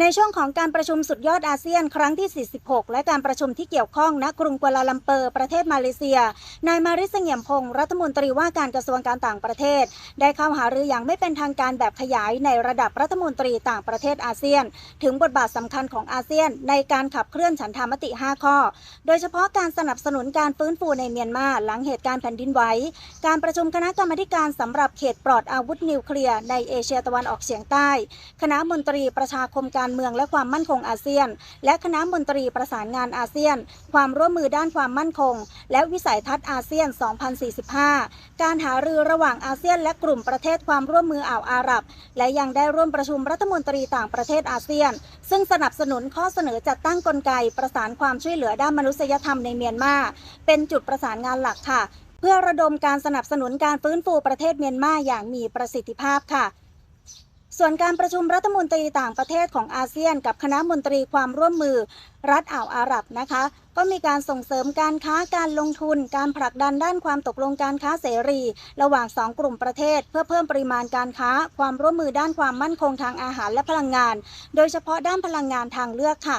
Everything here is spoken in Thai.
ในช่วงของการประชุมสุดยอดอาเซียนครั้งที่ 46 และการประชุมที่เกี่ยวข้องณกรุงกัวลาลัมเปอร์ประเทศมาเลเซีย นายมาริสเงียมพงศ์รัฐมนตรีว่าการกระทรวงการต่างประเทศ ได้เข้าหารืออย่างไม่เป็นทางการแบบขยายในระดับรัฐมนตรีต่างประเทศอาเซียน ถึงบทบาทสำคัญของอาเซียน ในการขับเคลื่อนฉันทามติ 5 ข้อ โดยเฉพาะการสนับสนุนการฟื้นฟูในเมียนมาหลังเหตุการณ์แผ่นดินไหว การประชุมคณะกรรมการสำหรับเขตปลอดอาวุธนิวเคลียร์ในเอเชียตะวันออกเฉียงใต้ คณะมนตรีประชาคมการเมืองและความมั่นคงอาเซียน และคณะมนตรีประสานงานอาเซียน ความร่วมมือด้านความมั่นคง และวิสัยทัศน์อาเซียน 2045 การหารือระหว่างอาเซียน และกลุ่มประเทศความร่วมมืออ่าวอาหรับ และยังได้ร่วมประชุมรัฐมนตรีต่างประเทศอาเซียน ซึ่งสนับสนุนข้อเสนอจัดตั้งกลไกประสานความช่วยเหลือด้านมนุษยธรรมในเมียนมา เป็นจุดประสานงานหลักค่ะ เพื่อระดมการสนับสนุนการฟื้นฟูประเทศเมียนมาอย่างมีประสิทธิภาพค่ะ ส่วนการประชุมรัฐมนตรีต่างประเทศของอาเซียน กับคณะมนตรีความร่วมมือ รัฐอ่าวอาหรับนะคะ ก็มีการส่งเสริมการค้าการลงทุน การผลักดันด้านความตกลงการค้าเสรี ระหว่างสองกลุ่มประเทศ เพื่อเพิ่มปริมาณการค้า ความร่วมมือด้านความมั่นคงทางอาหารและพลังงาน โดยเฉพาะด้านพลังงานทางเลือกค่ะ